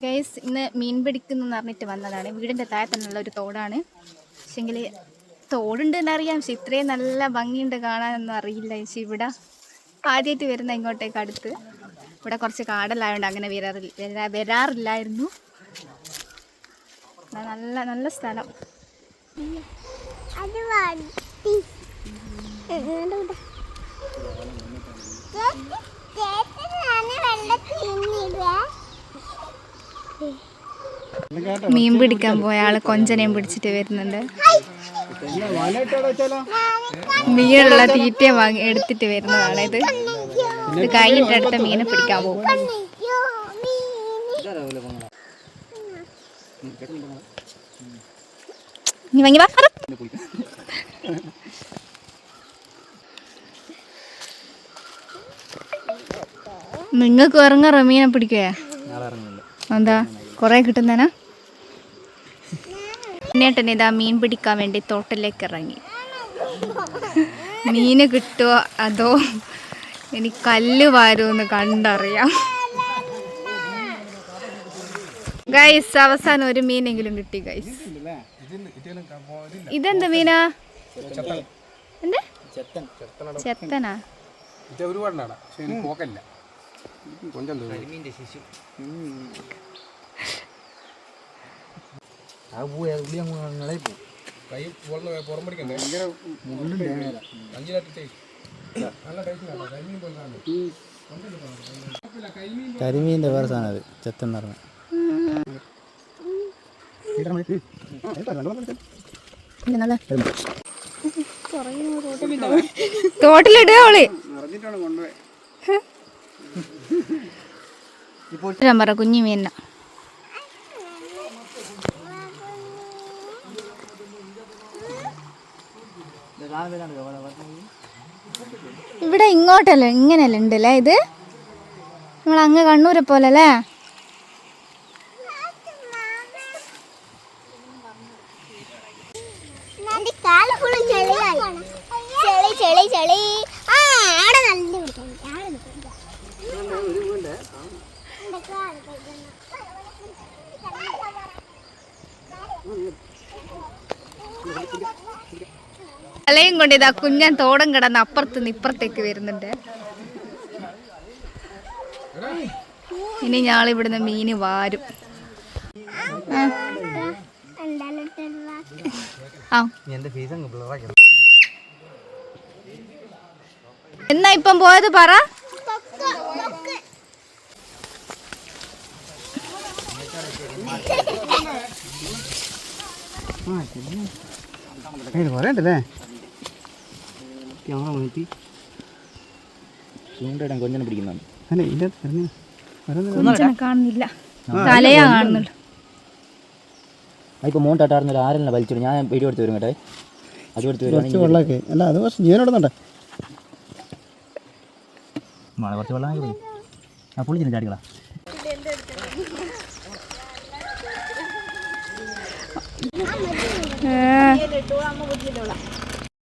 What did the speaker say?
Guys ഇന്ന് മീൻ പിടിക്കുന്നു പറഞ്ഞിട്ട് വന്നതാണ്. വീടിന്റെ താഴെ തന്നെയുള്ള ഒരു തോടാണ്. പക്ഷെങ്കിൽ തോടുണ്ട് എന്നറിയാം. പക്ഷെ ഇത്രയും നല്ല ഭംഗിയുണ്ട് കാണാനൊന്നും അറിയില്ല. ചേച്ചി ഇവിടെ ആദ്യമായിട്ട് വരുന്ന ഇങ്ങോട്ടേക്ക് അടുത്ത്. ഇവിടെ കുറച്ച് കാടലായതുകൊണ്ട് അങ്ങനെ വരാറില്ല വരാ- വരാറില്ലായിരുന്നു. നല്ല നല്ല സ്ഥലം. മീൻ പിടിക്കാൻ പോയ ആൾ കൊഞ്ചനെയും പിടിച്ചിട്ട് വരുന്നുണ്ട്. മീനുള്ള തീറ്റ വാങ്ങി എടുത്തിട്ട് വരുന്നതാണ് ഇത്. ഇത് കഴിഞ്ഞിട്ട് അടുത്ത മീനെ പിടിക്കാൻ പോകും. നീ വാങ്ങി വാ അറ. നിങ്ങൾക്ക് ഇറങ്ങാറോ മീനെ പിടിക്കുക എന്താ? കൊറേ കിട്ടുന്നേനാ? പിന്നേട്ടൻ ഇതാ മീൻ പിടിക്കാൻ വേണ്ടി തോട്ടിലേക്ക് ഇറങ്ങി. മീന് കിട്ടുമോ അതോ ഇനി കല്ല് വാരുമെന്ന് കണ്ടറിയാം. ഗൈസ് അവസാനം ഒരു മീനെങ്കിലും കിട്ടി ഗൈസ് ഇതെന്ത് മീനാ? എന്ത്? ചെത്തനാ? കൈ പുറം പോലെ കരിമീന്റെ വേറെ സാധനം അത് ചെത്തെന്ന് പറഞ്ഞ. തോട്ടിലിടുക അവൾ. അറിഞ്ഞിട്ടാണ് കൊണ്ടുപോയി. ഞാൻ പറ കുഞ്ഞു മീന ഇവിടെ ഇങ്ങോട്ടല്ല ഇങ്ങനെയല്ല ഉണ്ടല്ലേ ഇത്? നമ്മൾ അങ്ങ് കണ്ണൂരെ പോലെ അല്ലേ ആടെ നല്ല തലയും കൊണ്ട് ഇതാ കുഞ്ഞൻ തോടം കിടന്ന് അപ്പുറത്ത് നിന്ന് ഇപ്പുറത്തേക്ക് വരുന്നുണ്ട്. ഇനി ഞാൾ ഇവിടുന്ന് മീന് വാരും. എന്നാ ഇപ്പം പോയത് പറ. പറയണ്ടല്ലേ ക്യാമറ മാറ്റി ചൂണ്ടയിടാൻ കൊഞ്ഞനെ പിടിക്കുന്നുണ്ട് അല്ലേ ഇല്ല ഇറങ്ങി. കുഞ്ചനെ കാണുന്നില്ല. തലയാ കാണുന്നുള്ളു അതിപ്പോൾ മോണ്ടാട്ടാർന്നൊരു ആരെല്ലാം വലിച്ചിടും. ഞാൻ വീഡിയോ എടുത്ത് വരും കേട്ടെ. അത് എടുത്ത് കുറച്ച് വരുവാണെങ്കിൽ വെള്ളമൊക്കെ അല്ല അത് കുറച്ച് ജീവനോടുന്നുണ്ട് മഴ കുറച്ച് വെള്ളം പോയി ആ പൊളിച്ചിന് ചാടികളാ